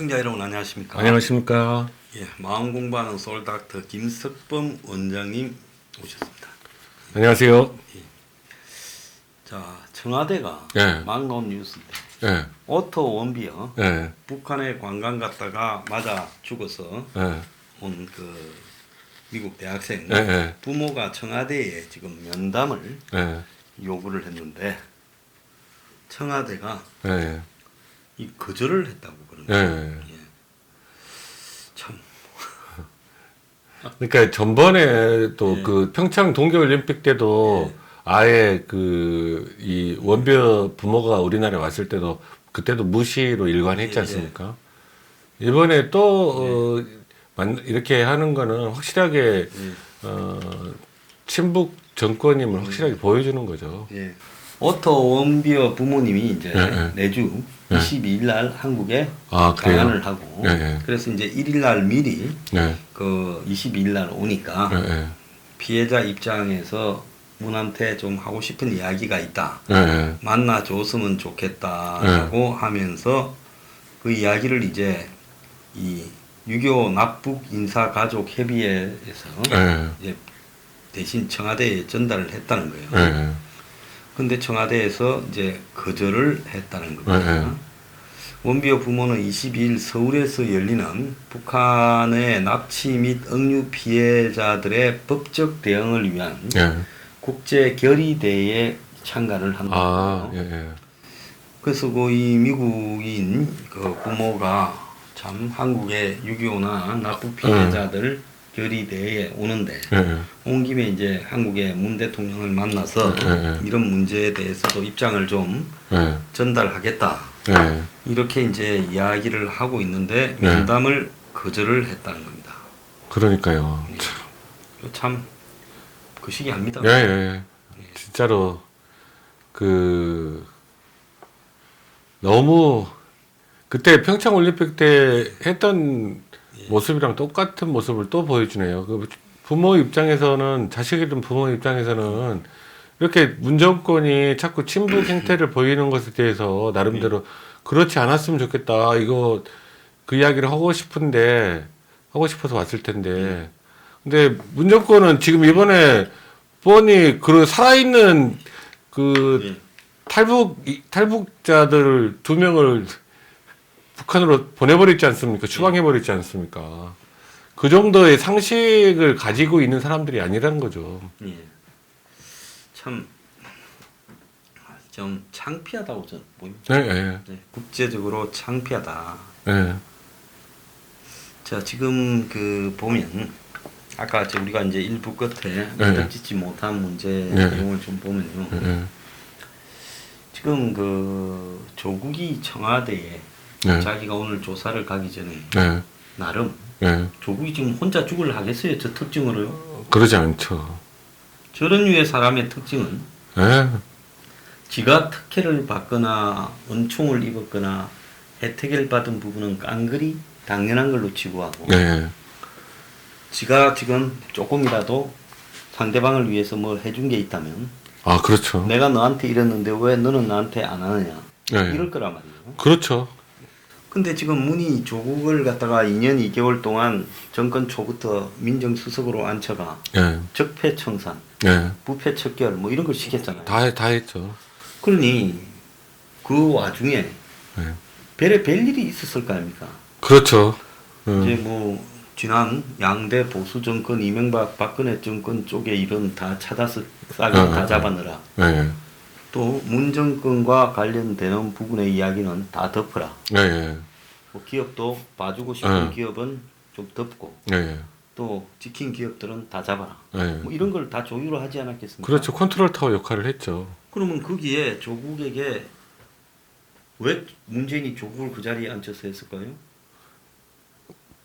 시청자 여러분 안녕하십니까? 안녕하십니까. 예, 마음 공부하는 솔닥터 김석범 원장님 오셨습니다. 안녕하세요. 자, 청와대가 예. 막 나온 뉴스인데 예, 오토 원비어 예, 북한에 관광 갔다가 맞아 죽어서 예, 온그 미국 대학생 예, 예, 부모가 청와대에 지금 면담을 예, 요구를 했는데 청와대가 예, 이 거절을 했다고 예. 거예요. 예. 그러니까 전번에 또 예. 그 평창 동계올림픽 때도 예. 아예 그 이 원비어 부모가 우리나라에 왔을 때도 그때도 무시로 일관했지 예, 않습니까? 이번에 또 어, 만- 이렇게 하는 거는 확실하게 예. 어, 친북 정권임을 확실하게 보여주는 거죠. 예. 오토 원비어 부모님이 이제 예, 예. 내주 예. 22일 날 한국에 아? 방한을 하고 예, 예. 그래서 이제 1일 날 미리 네, 그 22일 날 오니까 예, 예, 피해자 입장에서 문한테 좀 하고 싶은 이야기가 있다. 예, 예. 만나 줬으면 좋겠다라고 하면서 그 이야기를 이제 이 유교 납북 인사 가족 협의회에서 예, 이제 대신 청와대에 전달을 했다는 거예요. 근데 청와대에서 이제 거절을 했다는 겁니다. 네, 네. 원비어 부모는 22일 서울에서 열리는 북한의 납치 및 억류 피해자들의 법적 대응을 위한 예. 국제 결의대회에 참가를 한다. 아, 예, 예. 그래서 그 이 미국인 그 부모가 참 한국의 6.25나 납북 피해자들 결의대회에 오는데 예, 예. 온 김에 이제 한국의 문 대통령을 만나서 네, 네. 이런 문제에 대해서도 입장을 좀 예, 전달하겠다. 예. 이렇게 이제 이야기를 하고 있는데 네. 면담을 거절을 했다는 겁니다. 그러니까요. 참그 시기합니다. 예, 예, 예. 진짜로 그 너무 그때 평창 올림픽 때 했던 모습이랑 똑같은 모습을 또 보여주네요. 그 부모 입장에서는 자식이든 부모 입장에서는 이렇게 문정권이 자꾸 친북 행태를 보이는 것에 대해서 나름대로 그렇지 않았으면 좋겠다. 이거 그 이야기를 하고 싶은데 하고 싶어서 왔을 텐데. 근데 문정권은 지금 이번에 뻔히 그 살아있는 그 예. 탈북 이- 탈북자들 두 명을 북한으로 보내버렸지 않습니까? 추방해버렸지 않습니까? 그 정도의 상식을 가지고 있는 사람들이 아니라는 거죠. 예. 참, 좀 창피하다고 저는 보입니다. 네, 네, 네, 국제적으로 창피하다. 네, 자, 지금 그 보면 아까 저 우리가 이제 일부 끝에 네. 짓지 못한 문제 네. 내용을 좀 보면요. 네, 네, 지금 그 조국이 청와대에 네, 자기가 오늘 조사를 가기 전에 네, 나름 네. 조국이 지금 혼자 죽을 하겠어요. 저 특징으로요. 그러지 않죠. 저런 류의 사람의 특징은 네, 지가 특혜를 받거나 은총을 입었거나 혜택을 받은 부분은 깡그리 당연한 걸로 치부하고 네, 지가 지금 조금이라도 상대방을 위해서 뭘 해준 게 있다면 아 그렇죠. 내가 너한테 이랬는데 왜 너는 나한테 안 하느냐 네, 이럴 거란 말이에요. 그렇죠. 근데 지금 문이 조국을 갖다가 2년 2개월 동안 정권 초부터 민정수석으로 앉혀가 네, 적폐청산, 네, 부패 척결 뭐 이런 걸 시켰잖아요. 다, 다 했죠. 그러니 그 와중에 네. 별에 별 일이 있었을 거 아닙니까? 그렇죠. 이제 음, 뭐 지난 양대 보수 정권 이명박 박근혜 정권 쪽에 이런 다 찾아서 싸게 어, 다 어, 잡아넣어라. 네, 또문 정권과 관련되는 부분의 이야기는 다 덮어라. 네, 네, 뭐 기업도 봐주고 싶은 어. 기업은 좀 덮고 네, 또 지킨 기업들은 다 잡아라. 네. 뭐 이런 걸 다 조율을 하지 않았겠습니까? 그렇죠. 컨트롤 타워 역할을 했죠. 그러면 거기에 조국에게 왜 문재인이 조국을 그 자리에 앉혀서 했을까요?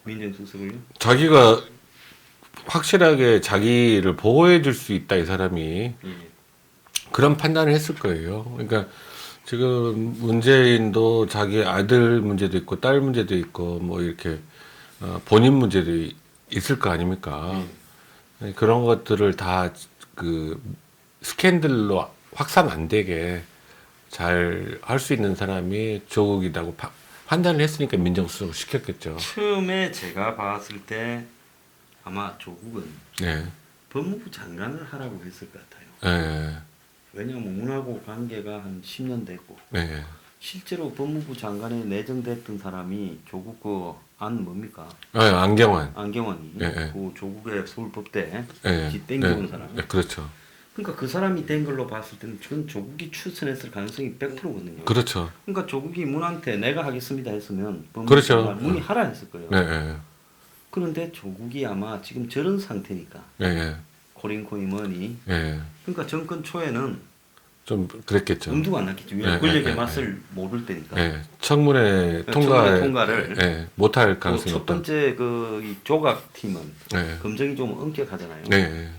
민정수석을요? 자기가 확실하게 자기를 보호해 줄 수 있다 이 사람이 예. 그런 판단을 했을 거예요. 그러니까 지금 문재인도 자기 아들 문제도 있고 딸 문제도 있고 뭐 이렇게 어, 본인 문제도 이- 있을 거 아닙니까? 네, 그런 것들을 다 그 스캔들로 확산 안 되게 잘 할 수 있는 사람이 조국이라고 파- 판단을 했으니까 민정수석을 시켰겠죠. 처음에 제가 봤을 때 아마 조국은 네, 법무부 장관을 하라고 했을 것 같아요. 네, 왜냐하면 문하고 관계가 한 10년 됐고 네, 실제로 법무부 장관에 내정됐던 사람이 조국 그 안 뭡니까 네, 안경환. 안경원이 예, 예. 그 조국의 서울법대 네, 지 땡겨온 사람. 네, 그렇죠. 그러니까 그 사람이 된 걸로 봤을 때는 전 조국이 추천했을 가능성이 100%거든요. 그렇죠. 그러니까 조국이 문한테 내가 하겠습니다 했으면 그렇죠. 문이 하라 했을 거예요. 네, 네, 그런데 조국이 아마 지금 저런 상태니까 네, 네, 코링코이 머니 네. 그러니까 정권 초에는 좀 그랬겠죠. 엄두가 안 났겠죠. 왜 네, 권력의 네, 네, 맛을 모를 때니까. 네, 청문회 청문회 통과 통과를 네, 못할 또 가능성이 첫. 번째 그이 조각 팀은 네, 검증이 좀 엄격하잖아요. 네, 네,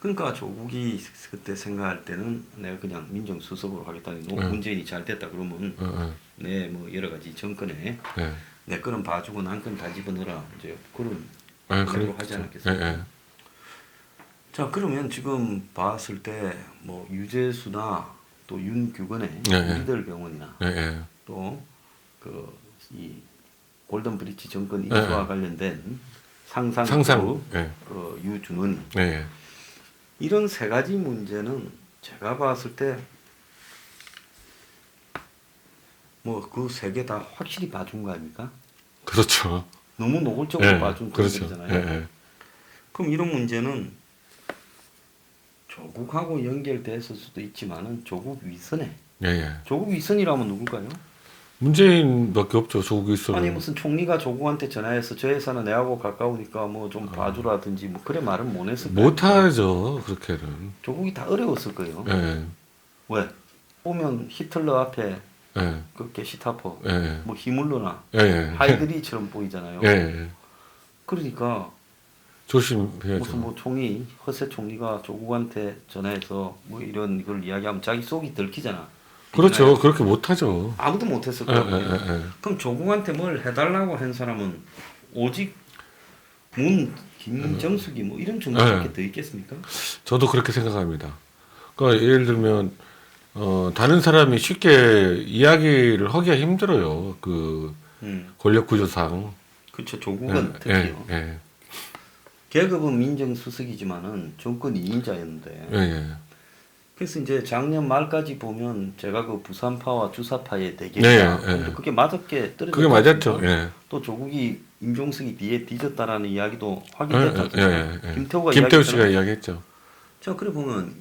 그러니까 조국이 그때 생각할 때는 내가 그냥 민정수석으로 하겠다니 너 네. 문재인이 잘 됐다 그러면 어, 어, 내뭐 여러 가지 정권에 네, 내 거는 봐주고 난건다 집어넣어라 이제 그런 네, 그대로 그렇죠. 하지 네, 않았겠습니까? 네, 자 그러면 지금 봤을 때 뭐 유재수나 또 윤규건의 네. 우리들 병원이나 네, 네, 또그이 골든 브리지 정권 네. 인수와 관련된 상상 상상. 네, 그 유준원 네, 이런 세 가지 문제는 제가 봤을 때 뭐 그 세 개 다 확실히 봐준 거 아닙니까? 그렇죠. 너무 노골적으로 네, 봐준 그렇죠. 거잖아요. 네, 네, 그럼 이런 문제는 조국하고 연결됐을 수도 있지만은 조국 위선에 네, 네. 조국 위선이라면 누굴까요? 문재인밖에 없죠. 조국이 있어. 아니 무슨 총리가 조국한테 전화해서 저 회사는 내하고 가까우니까 뭐 좀 봐주라든지 뭐 그래 말은 못 했을 거예요. 못하죠. 그렇게는. 조국이 다 어려웠을 거예요. 네, 왜? 보면 히틀러 앞에 네, 그 게시타퍼 네, 뭐 히물러나 네, 네, 하이드리처럼 보이잖아요. 네. 그러니까 조심해야죠. 무슨 뭐 총리 허세 총리가 조국한테 전화해서 뭐 이런 걸 이야기하면 자기 속이 들키잖아. 그렇죠. 그렇게 못하죠. 아무도 못했을 예, 거예요. 예, 예, 예. 그럼 조국한테 뭘 해달라고 한 사람은 오직 문 김정숙이 뭐 이런 정도밖에 네. 더 있겠습니까? 저도 그렇게 생각합니다. 그러니까 예를 들면 어, 다른 사람이 쉽게 이야기를 하기가 힘들어요. 그 음, 권력 구조상. 그렇죠. 조국은 예, 특히요. 예, 예, 계급은 민정수석이지만은 정권 2인자였는데 예, 예. 그래서 이제 작년 말까지 보면 제가 그 부산파와 주사파의 네, 대결이다. 예. 근데 그게 맞았게 떨어졌 그게 맞았죠. 예. 또 조국이 임종석이 뒤에 뒤졌다라는 이야기도 예, 확인됐죠. 예, 예, 예. 김태우가 김태우 씨가. 이야기했죠. 자 그래 보면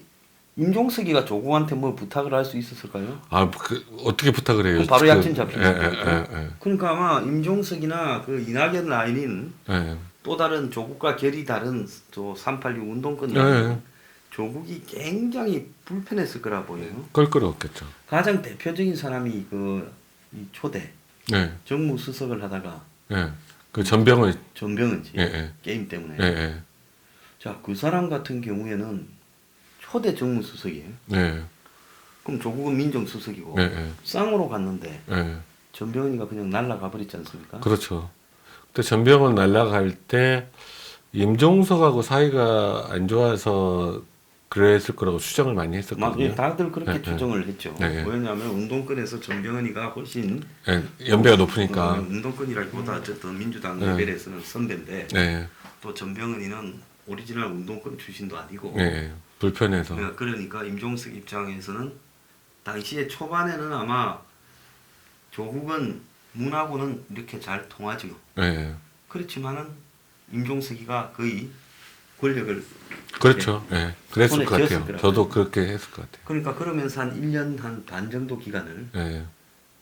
임종석이가 조국한테 뭐 부탁을 할 수 있었을까요? 아, 그, 어떻게 부탁을 해요? 바로 그- 약진 잡히죠. 예, 예, 예, 그러니까 아마 임종석이나 그 이낙연 라인인 예. 예. 또 다른 조국과 결이 다른 저386 운동권 예, 예. 조국이 굉장히 불편했을 거라 보여요. 껄끄러웠겠죠. 가장 대표적인 사람이 그이 초대 예, 정무 수석을 하다가 예. 그 전병을, 전병은지 예, 예. 게임 때문에 예, 예. 자그 사람 같은 경우에는 초대 정무 수석이에요. 예, 그럼 조국은 민정 수석이고 예, 예. 쌍으로 갔는데 예. 전병은이가 그냥 날라가 버렸지 않습니까? 그렇죠. 그때 전병헌 날라갈 때 임종석하고 사이가 안 좋아서 그랬을 거라고 추정을 많이 막 했었거든요. 예, 다들 그렇게 네, 네. 추정을 했죠. 네, 네. 왜냐하면 운동권에서 전병헌이가 훨씬 예, 연배가 높으니까. 어, 운동권이라기보다 어쨌든 민주당 네. 레벨에서는 선배인데 네, 또 전병헌이는 오리지널 운동권 출신도 아니고 네, 불편해서. 그러니까, 그러니까 임종석 입장에서는 당시에 초반에는 아마 조국은 문하고는 이렇게 잘 통하죠. 네, 그렇지만은 임종석이가 거의 권력을 그렇죠. 네, 그랬을 것 같아요. 거라고요. 저도 그렇게 했을 것 같아요. 그러니까 그러면서 한 1년 한 반 정도 기간을 네,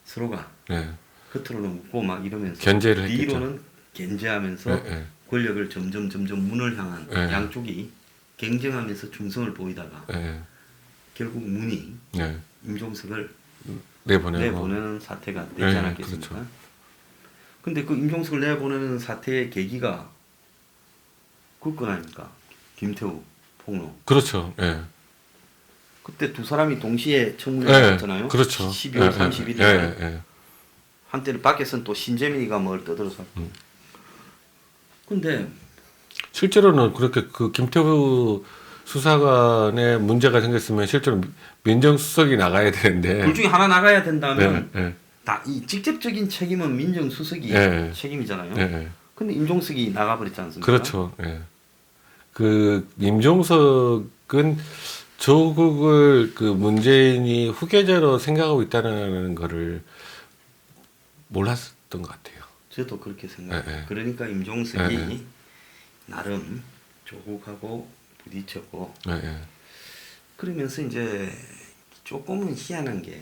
서로가 네, 겉으로는 웃고 막 이러면서 견제를 했겠죠. 뒤로는 견제하면서 네, 네, 권력을 점점 점점 문을 향한 네. 양쪽이 경쟁하면서 충성을 보이다가 네, 결국 문이 네, 임종석을 내보내고. 내보내는 사태가 되지 네, 않았겠습니까? 그렇죠. 근데 그 임종석을 내보내는 사태의 계기가 그건 아닙니까? 김태우 폭로. 그렇죠. 예. 그때 두 사람이 동시에 청문회 예. 나왔잖아요. 그렇죠. 12월 예, 31일. 예, 예, 예. 한때는 밖에서는 또 신재민이가 뭘 떠들어서. 음. 근데 실제로는 그렇게 그 김태우 수사관에 문제가 생겼으면 실제로 민정수석이 나가야 되는데. 둘 중에 하나 나가야 된다면 예, 예, 다이 직접적인 책임은 민정수석이 예. 책임이잖아요. 예, 예. 근데 임종석이 나가버렸지 않습니까? 그렇죠. 예. 그 임종석은 조국을 그 문재인이 후계자로 생각하고 있다는 거를 몰랐던 것 같아요. 저도 그렇게 생각해요. 예, 예. 그러니까 임종석이 예, 예. 나름 조국하고 부딪혔고 예, 예. 그러면서 이제 조금은 희한한 게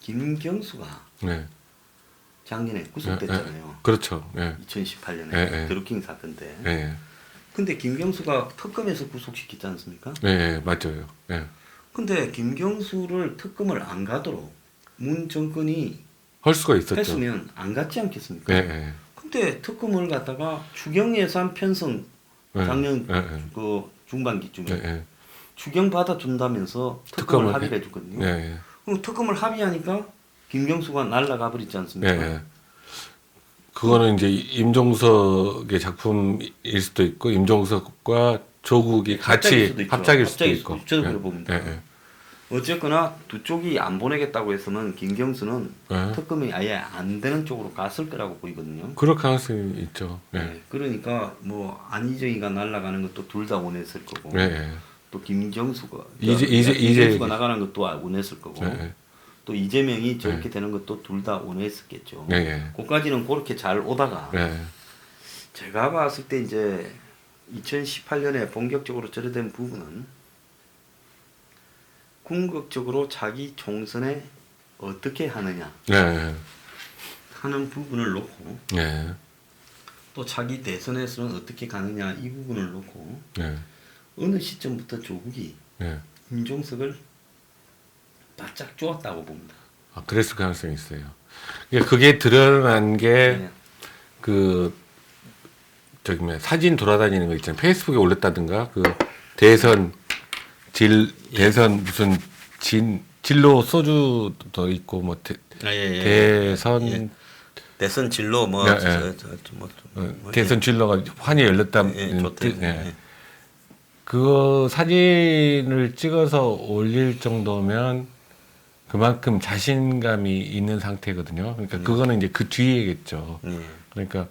김경수가 네. 작년에 구속됐잖아요. 그렇죠. 예. 2018년에 예, 예. 드루킹 사건 때. 예, 예. 근데 김경수가 특검에서 구속시켰지 않습니까? 예, 예, 맞아요. 예. 근데 김경수를 특검을 안 가도록 문 정권이 할 수가 있었죠. 했으면 안 갔지 않겠습니까? 예, 예. 근데 특검을 갖다가 추경 예산 편성 예. 작년 예, 예. 그 중반기쯤에 예, 예. 추경 받아 준다면서 특검을, 특검을 합의를 해- 해줬거든요. 예, 예. 그럼 특검을 합의하니까 김경수가 날라가 버리지 예, 않습니까? 예. 그거는 이제 임종석의 작품일 수도 있고 임종석과 조국이 합작일 같이 수도 있죠. 합작일 수도 합작일 있고. 저도 예. 그래 봅니다. 예, 예. 어쨌거나 두 쪽이 안 보내겠다고 해서는 김경수는 예. 특검이 아예 안 되는 쪽으로 갔을 거라고 보이거든요. 그럴 가능성이 있죠. 예. 네, 그러니까 뭐 안희정이가 날아가는 것도 둘 다 원했을 거고 예, 예. 또 김정수가 이제- 저, 이제- 이제- 나가는 것도 원했을 거고 예, 예. 또 이재명이 저렇게 되는 것도 둘 다 원했었겠죠. 예, 예. 그까지는 그렇게 잘 오다가 예. 제가 봤을 때 이제 2018년에 본격적으로 절여된 부분은 궁극적으로 자기 총선에 어떻게 하느냐 예, 예. 하는 부분을 놓고 예. 또 자기 대선에서는 어떻게 가느냐 이 부분을 놓고 예. 어느 시점부터 조국이 예. 임종석을 바짝 쪼았다고 봅니다. 아, 그랬을 가능성이 있어요. 이게 그게 드러난 게 네. 그 저기 뭐야 사진 돌아다니는 거 있잖아요. 페이스북에 올렸다든가 그 대선 질 대선 무슨 진 진로 소주도 있고 뭐 대, 아, 예, 예. 대선 예. 대선 진로 뭐, 예, 예. 저, 저, 저, 뭐, 어, 뭐, 대선 진로가 환히 열렸다. 예, 예, 좋대. 예. 예. 그 사진을 찍어서 올릴 정도면 그만큼 자신감이 있는 상태거든요. 그러니까 그거는 이제 그 뒤에겠죠. 예. 그러니까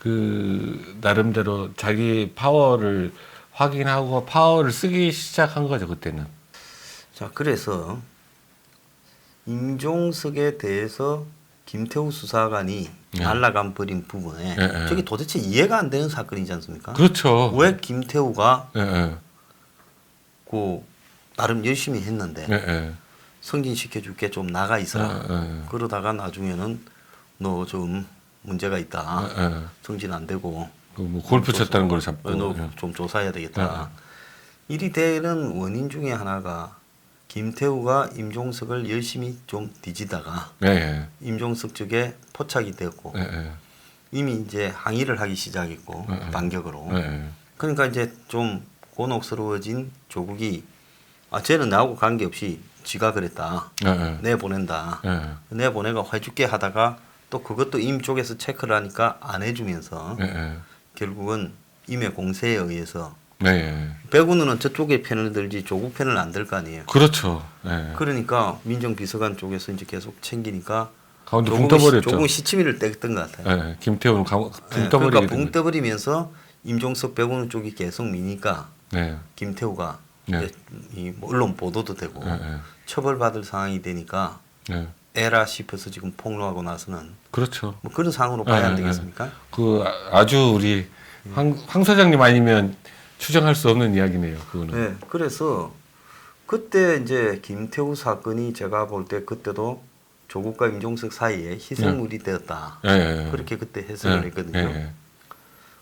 그 나름대로 자기 파워를 확인하고 파워를 쓰기 시작한 거죠 그때는. 자, 그래서 임종석에 대해서 김태우 수사관이 예. 날라간 버린 부분에 예, 예. 저게 도대체 이해가 안 되는 사건이지 않습니까? 그렇죠. 왜 김태우가 예, 예, 그 나름 열심히 했는데 예, 예. 승진시켜 줄게 좀 나가 있어라. 예, 예. 그러다가 나중에는 너 좀 문제가 있다. 예, 예. 승진 안 되고 그 뭐 골프 쳤다는 걸 잡고. 어, 예. 너좀 조사해야 되겠다. 일이 되는 원인 중에 하나가 김태우가 임종석을 열심히 좀 뒤지다가 예, 예, 임종석 측에 포착이 되었고 예, 예. 이미 이제 항의를 하기 시작했고 예, 예. 반격으로 예, 예. 그러니까 이제 좀 곤혹스러워진 조국이 아 쟤는 나하고 관계없이 지가 그랬다 예, 예. 내 보낸다 예, 내 보내가 해줄게 하다가 또 그것도 임 쪽에서 체크를 하니까 안 해주면서 예, 예. 결국은 임의 공세에 의해서 네, 예. 배구는 저쪽에 편을 들지 조국 편을 안 들 거 아니에요. 그렇죠. 예. 그러니까 민정 비서관 쪽에서 이제 계속 챙기니까 가운데 붕 떠버렸죠. 조금 시치미를 뗐던 것 같아요. 예, 김태훈은 가, 붕 예, 떠버리게 그러니까 된 붕. 떠버리면서 임종석 배구는 쪽이 계속 미니까 네, 김태우가 네. 이제 이뭐 언론 보도도 되고 처벌받을 상황이 되니까 예. 에라 싶어서 지금 폭로하고 나서는 그렇죠. 뭐 그런 상황으로 네, 봐야 안 네, 되겠습니까? 그 아- 아주 우리 황, 황 사장님 아니면 추정할 수 없는 이야기네요. 그거는. 네, 그래서 그때 이제 김태우 사건이 제가 볼 때 그때도 조국과 임종석 사이에 희생물이 되었다. 예, 예, 예. 그렇게 그때 해석을 예, 했거든요.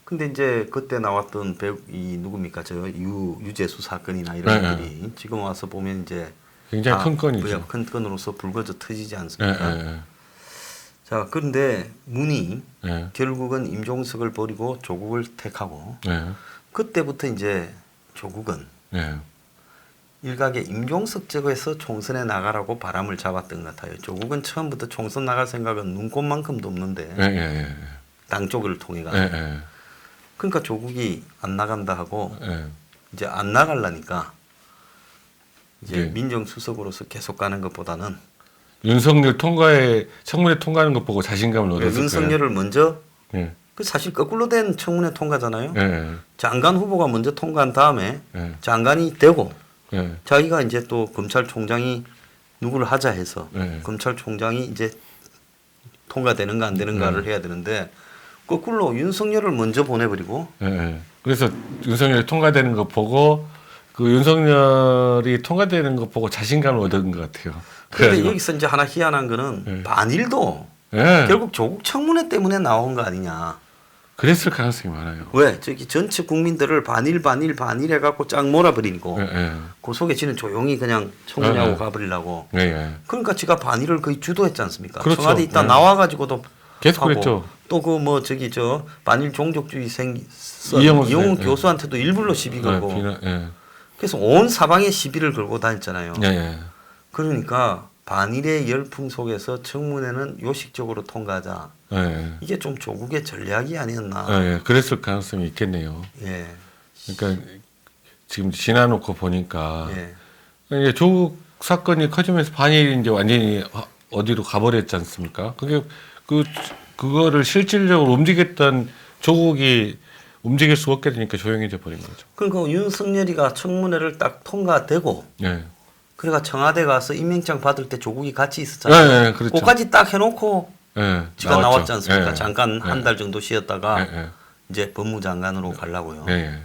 근데 이제 그때 나왔던 배우 이 누굽니까 저 유 유재수 사건이나 이런 네, 것들이 지금 와서 보면 이제 굉장히 다큰 건이죠. 큰 건으로서 불거져 터지지 예, 않습니까? 예, 자 그런데 문이 예, 결국은 임종석을 버리고 조국을 택하고 예, 그때부터 이제 조국은 예. 일각의 임종석 제거해서 총선에 나가라고 바람을 잡았던 것 같아요. 조국은 처음부터 총선 나갈 생각은 눈꼽만큼도 없는데 예, 예, 당 쪽을 통해 가. 예. 예, 예. 그러니까 조국이 안 나간다 하고 예. 이제 안 나갈라니까 이제 네. 민정수석으로서 계속 가는 것보다는 윤석열 통과에 청문회 통과하는 것 보고 자신감을 얻었을 거예요. 윤석열을 먼저 예. 그 사실 거꾸로 된 청문회 통과잖아요. 예, 예. 장관 후보가 먼저 통과한 다음에 예. 장관이 되고 예. 자기가 이제 또 검찰총장이 누구를 하자 해서 네. 검찰총장이 이제 통과되는가 안 되는가를 네. 해야 되는데 거꾸로 윤석열을 먼저 보내버리고 예, 예. 그래서 윤석열이 통과되는 거 보고 그 윤석열이 통과되는 거 보고 자신감을 얻은 것 같아요. 그런데 여기서 이제 하나 희한한 거는 네. 반일도 예. 결국 조국 청문회 때문에 나온 거 아니냐. 그랬을 가능성이 많아요. 왜 저기 전체 국민들을 반일 반일 반일 해갖고 쫙 몰아버리고 예, 예. 그 속에 지는 조용히 그냥 청문회하고 네, 네. 가버리려고 예, 예. 그러니까 지가 반일을 거의 주도했지 않습니까? 그렇죠. 청와대 있다 네. 나와가지고도 계속 그랬죠. 또 그 뭐 저기 저 반일 종족주의 생 예. 교수한테도 일부러 시비 예, 걸고 비난- 예. 그래서 온 사방에 시비를 걸고 다녔잖아요. 예, 예. 그러니까 반일의 열풍 속에서 청문회는 요식적으로 통과하자. 예, 예. 이게 좀 조국의 전략이 아니었나. 예, 예. 그랬을 가능성이 있겠네요. 예. 그러니까 지금 지나놓고 보니까 예. 이제 조국 사건이 커지면서 반일이 이제 완전히 어- 어디로 가버렸지 않습니까? 그게 그 그거를 실질적으로 움직였던 조국이 움직일 수 없게 되니까 조용해져 버린 거죠. 그러니까 윤석열이가 청문회를 딱 통과되고 예. 그러니까 청와대 가서 임명장 받을 때 조국이 같이 예, 있었잖아요. 예, 그렇죠. 그까지 딱 해놓고 예. 지가 나왔죠. 나왔지 않습니까? 예, 잠깐 예. 한달 정도 쉬었다가 예, 예. 이제 법무장관으로 가려고요. 예, 예.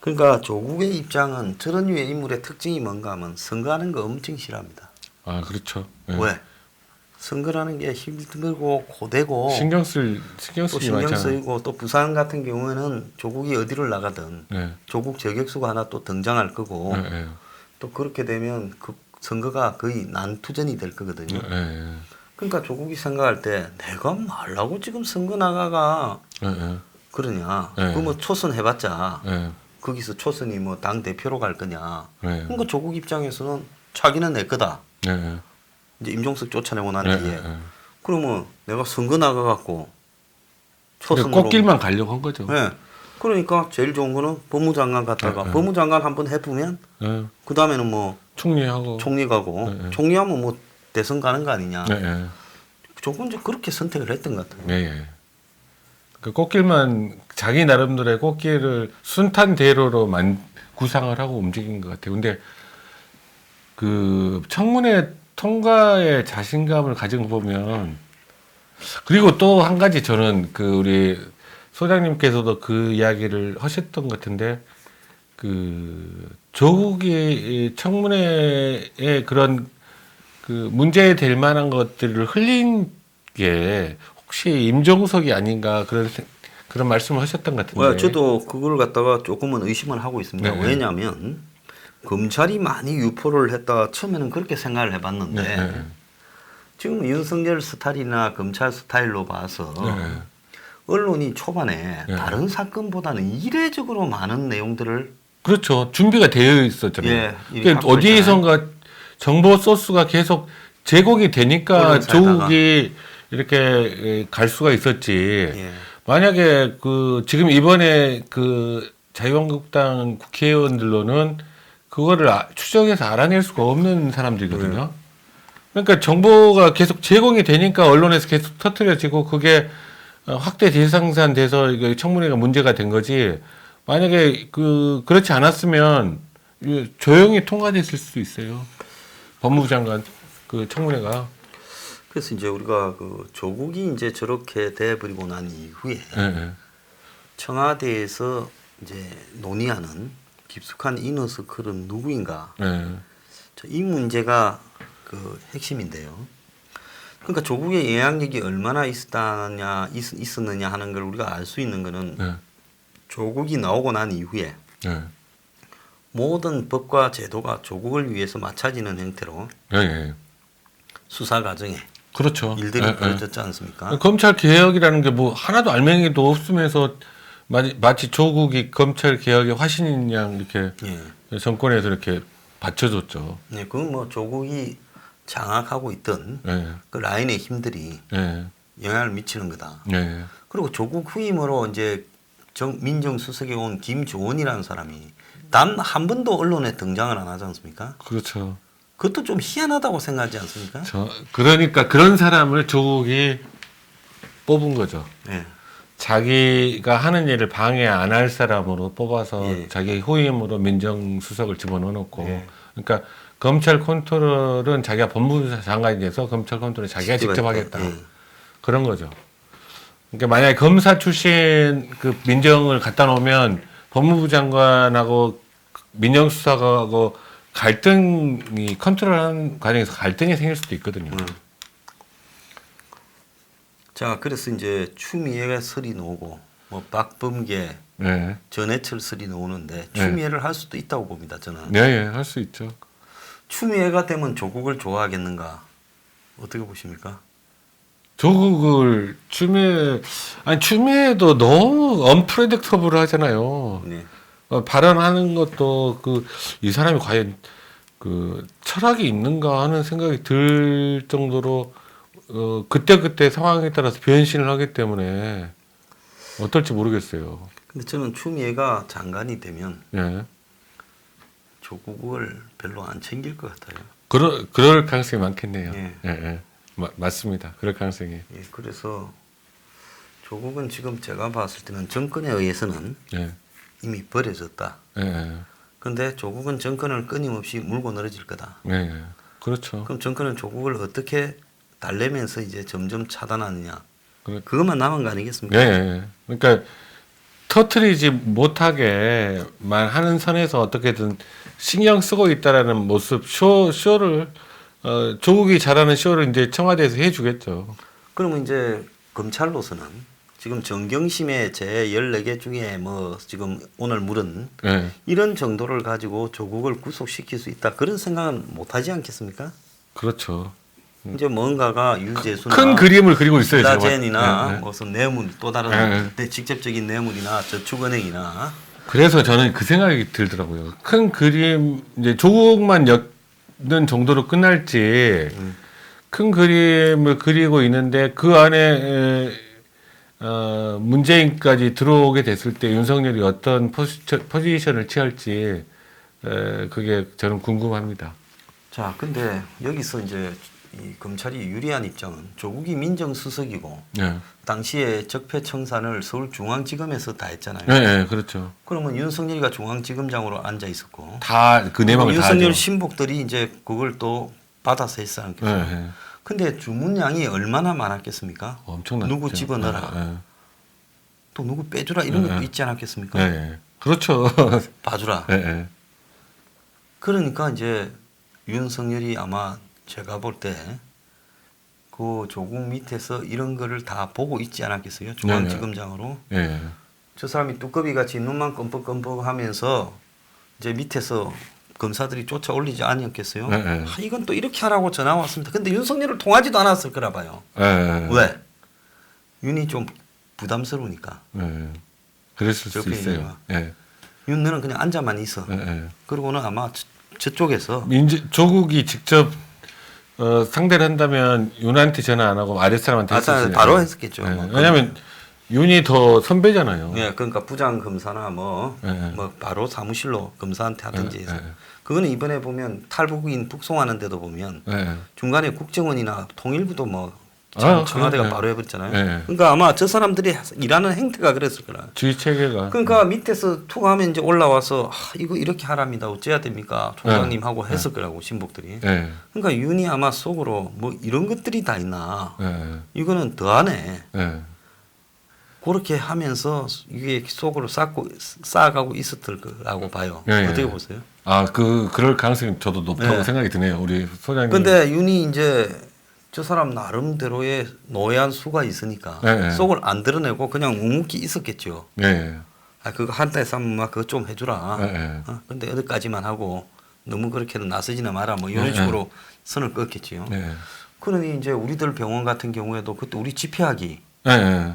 그러니까 조국의 입장은 저런 류의 인물의 특징이 뭔가 하면 선거하는 거 엄청 싫어합니다. 아 그렇죠. 예. 왜? 선거라는 게 힘들고 고되고 신경 쓸 신경 또 쓰기 신경 많잖아요. 쓰이고 또 부산 같은 경우에는 조국이 어디를 나가든 예. 조국 저격수가 하나 또 등장할 거고 예, 예. 또 그렇게 되면 그 선거가 거의 난투전이 될 거거든요. 예, 예. 그러니까 조국이 생각할 때 내가 말라고 지금 선거 나가가 예, 예. 그러냐? 네. 그뭐 초선 해봤자 예. 거기서 초선이 뭐 당 대표로 갈 거냐? 예. 그러니까 조국 입장에서는 자기는 내 거다. 이제 임종석 쫓아내고 난 예, 뒤에. 그러면 내가 선거 나가갖고 초선으로 꽃길만 가려고 한 거죠. 예. 그러니까 제일 좋은 거는 법무장관 갔다가 네, 네. 법무장관 한 번 해보면 예. 그 다음에는 뭐 총리하고. 총리 가고 네, 네. 총리하면 뭐 대선 가는 거 아니냐. 조금 이제 그렇게 선택을 했던 것 같아요. 예, 예. 그 꽃길만 자기 나름대로의 꽃길을 순탄대로로 만 구상을 하고 움직인 것 같아요. 근데 그 청문회 통과에 자신감을 가진 거 보면 그리고 또 한 가지 저는 그 우리 소장님께서도 그 이야기를 하셨던 것 같은데 그 조국이 청문회에 그런 그 문제 될 만한 것들을 흘린 게 혹시 임종석이 아닌가 그런 생- 그런 말씀을 하셨던 것 같은데. 왜 저도 그걸 갖다가 조금은 의심을 하고 있습니다. 네, 네. 왜냐하면 검찰이 많이 유포를 했다 처음에는 그렇게 생각을 해봤는데 네, 네. 지금 윤석열 스타일이나 검찰 스타일로 봐서 네. 언론이 초반에 네. 다른 사건보다는 이례적으로 많은 내용들을 그렇죠. 준비가 되어 있었잖아요. 예, 그러니까 갖고 어디에선가 정보 소스가 계속 제공이 되니까 언론사에다가. 조국이 이렇게 갈 수가 있었지. 예. 만약에 그 지금 이번에 그 자유한국당 국회의원들로는 그거를 아- 추적해서 알아낼 수가 없는 사람들이거든요. 그러니까 정보가 계속 제공이 되니까 언론에서 계속 터트려지고 그게 어, 확대 재생산 돼서 청문회가 문제가 된 거지. 만약에 그 그렇지 않았으면 이 조용히 통과됐을 수도 있어요. 법무부 장관 그 청문회가. 그래서 이제 우리가 그 조국이 이제 저렇게 돼버리고 난 이후에 예, 예. 청와대에서 이제 논의하는 깊숙한 이너서클은 누구인가? 예. 저이 문제가 그 핵심인데요. 그러니까 조국의 영향력이 얼마나 있었다냐 있, 있었느냐 하는 걸 우리가 알 수 있는 거는 예. 조국이 나오고 난 이후에 예. 모든 법과 제도가 조국을 위해서 맞춰지는 형태로 예. 예. 수사 과정에 그렇죠. 일들이 예, 예. 벌어졌지 않습니까? 검찰 개혁이라는 게 뭐 하나도 알맹이도 없으면서 마치, 마치 조국이 검찰 개혁의 화신인 양 이렇게 예. 정권에서 이렇게 받쳐줬죠. 네, 그건 뭐 조국이 장악하고 있던 예, 그 라인의 힘들이 예, 영향을 미치는 거다. 예, 그리고 조국 후임으로 이제 정, 민정수석에 온 김조원이라는 사람이 단 한 번도 언론에 등장을 안 하지 않습니까? 그렇죠. 그것도 좀 희한하다고 생각하지 않습니까? 저 그러니까 그런 사람을 조국이 뽑은 거죠. 예. 자기가 하는 일을 방해 안 할 사람으로 뽑아서 예. 자기 후임으로 민정수석을 집어넣어 놓고 예. 그러니까 검찰 컨트롤은 자기가 법무부 장관이 돼서 검찰 컨트롤 자기가 직접 하겠다 예. 그런 거죠. 그러니까 만약에 검사 출신 그 민정을 갖다 놓으면 법무부 장관하고 민정수석하고 갈등이 컨트롤하는 과정에서 갈등이 생길 수도 있거든요. 음. 자, 그래서 이제 추미애가 설이 나오고 뭐 박범계, 네, 전해철 설이 나오는데 네. 추미애를 할 수도 있다고 봅니다. 저는 네, 예, 할 수 있죠. 추미애가 되면 조국을 좋아하겠는가 어떻게 보십니까? 조국을 추미애 아니 추미애도 너무 언프레딕터블 하잖아요. 네. 어, 발언하는 것도 그 이 사람이 과연 그 철학이 있는가 하는 생각이 들 정도로 어 그때 그때 상황에 따라서 변신을 하기 때문에 어떨지 모르겠어요. 근데 저는 추미애가 장관이 되면 예. 조국을 별로 안 챙길 것 같아요. 그럴 그럴 가능성이 많겠네요. 예. 예, 예. 마- 맞습니다. 그럴 가능성이. 예, 그래서 조국은 지금 제가 봤을 때는 정권에 의해서는 예. 이미 버려졌다. 예. 예. 근데 조국은 정권을 끊임없이 물고 늘어질 거다. 예. 예. 그렇죠. 그럼 정권은 조국을 어떻게 달래면서 이제 점점 차단하느냐. 그래. 그것만 남은 거 아니겠습니까? 예, 예. 그러니까 터트리지 못하게 만 하는 선에서 어떻게든 신경 쓰고 있다라는 모습 쇼 쇼를 어, 조국이 잘하는 쇼를 이제 청와대에서 해주겠죠. 그러면 이제 검찰로서는 지금 정경심의 제 14개 중에 뭐 지금 오늘 물은 예, 이런 정도를 가지고 조국을 구속시킬 수 있다. 그런 생각은 못 하지 않겠습니까? 그렇죠. 이제 뭔가가 유재수나 큰 그림을 그리고 있어요. 지금. 나젠이나 예, 예. 무슨 뇌물 또 다른 예, 내 직접적인 뇌물이나 저축은행이나 그래서 저는 그 생각이 들더라고요. 큰 그림 이제 조국만 엮는 정도로 끝날지 음. 큰 그림을 그리고 있는데 그 안에 에, 어, 문재인까지 들어오게 됐을 때 윤석열이 어떤 포지션, 포지션을 취할지 에, 그게 저는 궁금합니다. 자 근데 여기서 이제 이 검찰이 유리한 입장은 조국이 민정수석이고 예, 당시에 적폐 청산을 서울중앙지검에서 다 했잖아요. 예, 예, 그렇죠. 그러면 윤석열이가 중앙지검장으로 앉아 있었고 다 그 내막을 다 윤석열 하죠. 신복들이 이제 그걸 또 받아서 예, 않겠어요? 예. 근데 주문량이 얼마나 많았겠습니까? 엄청났죠. 누구 집어넣어라. 예, 또 누구 빼주라 이런 것도 예. 있지 않았겠습니까? 예, 예. 그렇죠. 봐주라. 예, 예. 그러니까 이제 윤석열이 아마 제가 볼 때 그 조국 밑에서 이런 거를 다 보고 있지 않았겠어요? 중앙지검장으로. 예, 예. 저 사람이 뚜꺼비 같이 눈만 껌뻑껌뻑 하면서 이제 밑에서 검사들이 쫓아 올리지 않았겠어요? 네, 네. 아, 이건 또 이렇게 하라고 전화 왔습니다. 근데 윤석열을 통하지도 않았을 거라 봐요. 예, 예. 왜? 윤이 좀 부담스러우니까. 예. 그랬을 수 있어요. 예. 윤 너는 그냥 앉아만 있어. 예, 예. 그러고는 아마 저, 저쪽에서 민주 조국이 직접 어, 상대를 한다면 윤한테 전화 안 하고 아랫 사람한테 아, 했었어요. 바로 했었겠죠. 예. 뭐. 왜냐하면 윤이 더 선배잖아요. 예, 그러니까 부장 검사나 뭐, 예, 예. 뭐 바로 사무실로 검사한테 하든지 해서. 예, 예. 그거는 이번에 보면 탈북인 북송하는 데도 보면 예. 중간에 국정원이나 통일부도 뭐 아, 청와대가. 바로 해버렸잖아요. 예. 그러니까 아마 저 사람들이 일하는 행태가 그랬을 거라. 주의 체계가 그러니까 밑에서 툭 하면 이제 올라와서 아, 이거 이렇게 하랍니다. 어째야 됩니까? 총장님 하고 했을 거라고 신복들이. 예. 그러니까 윤이 아마 속으로 뭐 이런 것들이 다 있나. 예. 이거는 더하네. 예. 그렇게 하면서 이게 속으로 쌓고 쌓아가고 있었을 거라고 봐요. 예, 예. 어떻게 보세요? 아, 그 그럴 가능성이 저도 높다고 네. 생각이 드네요. 우리 소장님. 근데 윤이 이제 저 사람 나름대로의 노예한 수가 있으니까 예, 예. 속을 안 드러내고 그냥 묵묵히 있었겠죠. 예. 아 그거 한때 삼막 그거 좀 해주라. 예, 예. 어, 근데 어디까지만 하고 너무 그렇게는 나서지나 마라 뭐 이런 예, 식으로 선을 긋겠지요. 예. 그러니 이제 우리들 병원 같은 경우에도 그때 우리 집회하기 예. 예.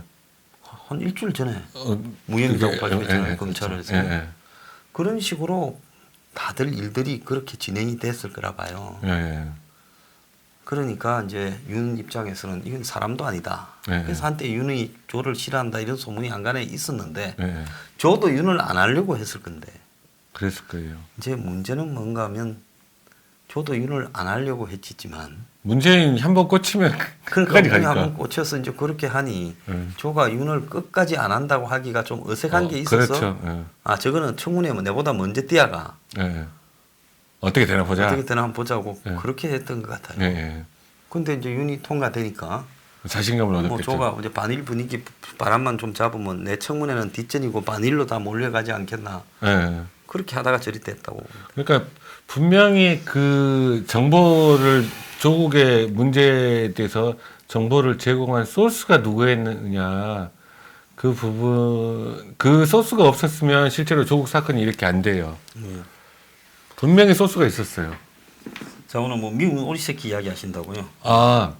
한 일주일 전에 어, 무혐의라고 발표했잖아요 예, 예, 검찰에서. 예, 그런 식으로 다들 일들이 그렇게 진행이 됐을 거라 봐요. 예, 예. 그러니까 이제 윤 입장에서는 이건 사람도 아니다. 예, 그래서 한때 윤이 조를 싫어한다 이런 소문이 안간에 있었는데 예, 예. 저도 윤을 안 하려고 했을 건데 그랬을 거예요. 이제 문제는 뭔가 하면 저도 윤을 안 하려고 했지만 문재인 한 번 꽂히면 그러니까. 한번 꽂혀서 이제 그렇게 하니 예. 조가 윤을 끝까지 안 한다고 하기가 좀 어색한 어, 게 있어서 그렇죠. 예. 아 저거는 청문회 뭐 내보다 먼저 뛰어가 예, 예. 어떻게 되나 보자. 어떻게 되나 한번 보자고 예. 그렇게 했던 것 같아요. 예, 예. 근데 이제 윤이 통과되니까 자신감을 뭐 얻었겠죠. 조가 이제 반일 분위기 바람만 좀 잡으면 내 청문회는 뒷전이고 반일로 다 몰려가지 않겠나 예, 예. 그렇게 하다가 저리 됐다고 그러니까 분명히 그 정보를 조국의 문제에 대해서 정보를 제공한 소스가 누구였느냐 그 부분 그 소스가 없었으면 실제로 조국 사건이 이렇게 안 돼요. 분명히 소스가 있었어요. 자 오늘 뭐 미운 오리 새끼 이야기 하신다고요? 아,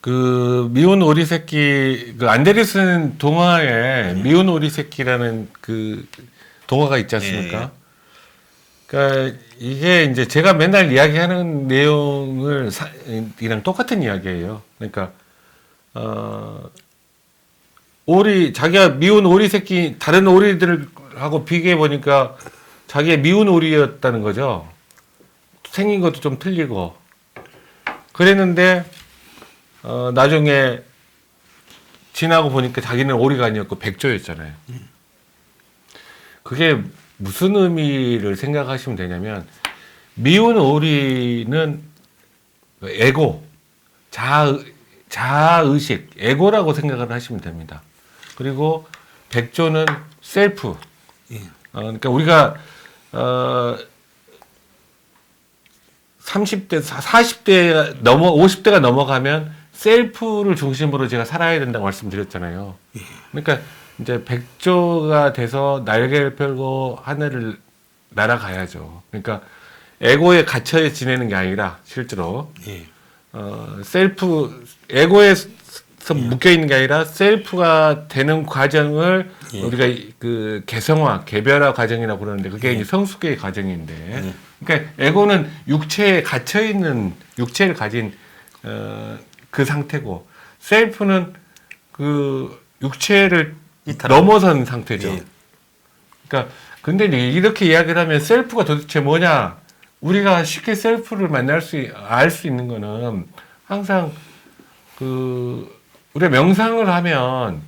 그 미운 오리 새끼 그 안데르슨 동화에 미운 오리 새끼라는 그 동화가 있지 않습니까? 그러니까 이게 이제 제가 맨날 이야기하는 내용을 사, 이랑 똑같은 이야기예요. 그러니까 어 오리 자기가 미운 오리 새끼 다른 오리들하고 비교해 보니까 자기가 미운 오리였다는 거죠. 생긴 것도 좀 틀리고 그랬는데 어, 나중에 지나고 보니까 자기는 오리가 아니었고 백조였잖아요. 그게 무슨 의미를 생각하시면 되냐면 미운 오리는 에고 자아 자의식 에고라고 생각을 하시면 됩니다. 그리고 백조는 셀프. 예. 어, 그러니까 우리가 어 30대, 40대 넘어 50대가 넘어가면 셀프를 중심으로 제가 살아야 된다고 말씀드렸잖아요. 그러니까 이제 백조가 돼서 날개를 펼고 하늘을 날아가야죠. 그러니까 에고에 갇혀 지내는 게 아니라 실제로 예. 어, 셀프 에고에 서 묶여 있는 게 아니라 셀프가 되는 과정을 예. 우리가 이- 그 개성화, 개별화 과정이라고 그러는데 그게 이제 성숙의 과정인데, 예. 그러니까 에고는 육체에 갇혀 있는 육체를 가진 어, 그 상태고 셀프는 그 육체를 이탈한- 넘어선 상태죠. 예. 그러니까 근데 이렇게 이야기를 하면 셀프가 도대체 뭐냐? 우리가 쉽게 셀프를 만날 수 알 수 있는 거는 항상 그 우리가 명상을 하면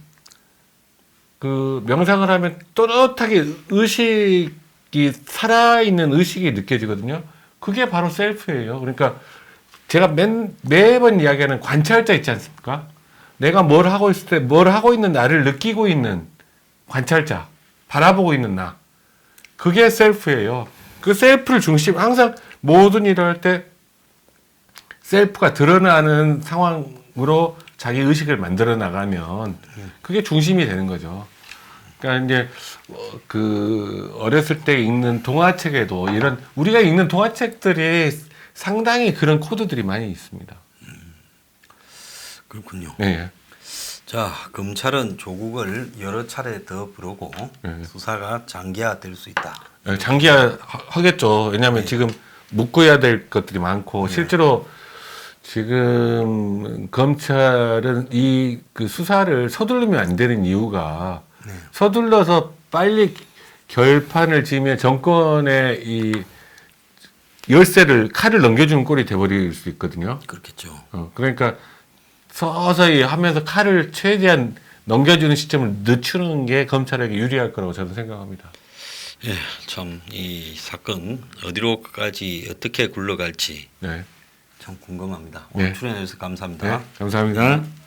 그 명상을 하면 또렷하게 의식이 살아있는 의식이 느껴지거든요. 그게 바로 셀프예요. 그러니까 제가 맨, 매번 이야기하는 관찰자 있지 않습니까? 내가 뭘 하고 있을 때 뭘 하고 있는 나를 느끼고 있는 관찰자, 바라보고 있는 나. 그게 셀프예요. 그 셀프를 중심, 항상 모든 일을 할 때 셀프가 드러나는 상황으로 자기 의식을 만들어 나가면 그게 중심이 되는 거죠. 그러니까 이제 어, 그 어렸을 때 읽는 동화책에도 이런 우리가 읽는 동화책들이 상당히 그런 코드들이 많이 있습니다. 그렇군요. 네. 자 검찰은 조국을 여러 차례 더 부르고 네. 수사가 장기화될 수 있다. 예, 장기화 하- 하겠죠. 왜냐하면 지금 묶어야 될 것들이 많고 실제로 지금 검찰은 이 그 수사를 서두르면 안 되는 이유가 네. 서둘러서 빨리 결판을 지으면 정권의 이 열쇠를 칼을 넘겨주는 꼴이 돼버릴 수 있거든요. 그렇겠죠. 어, 그러니까 서서히 하면서 칼을 최대한 넘겨주는 시점을 늦추는 게 검찰에게 유리할 거라고 저는 생각합니다. 예, 참 이 사건 어디로까지 어떻게 굴러갈지 네. 참 궁금합니다. 오늘 네. 출연해 주셔서 감사합니다. 네, 감사합니다.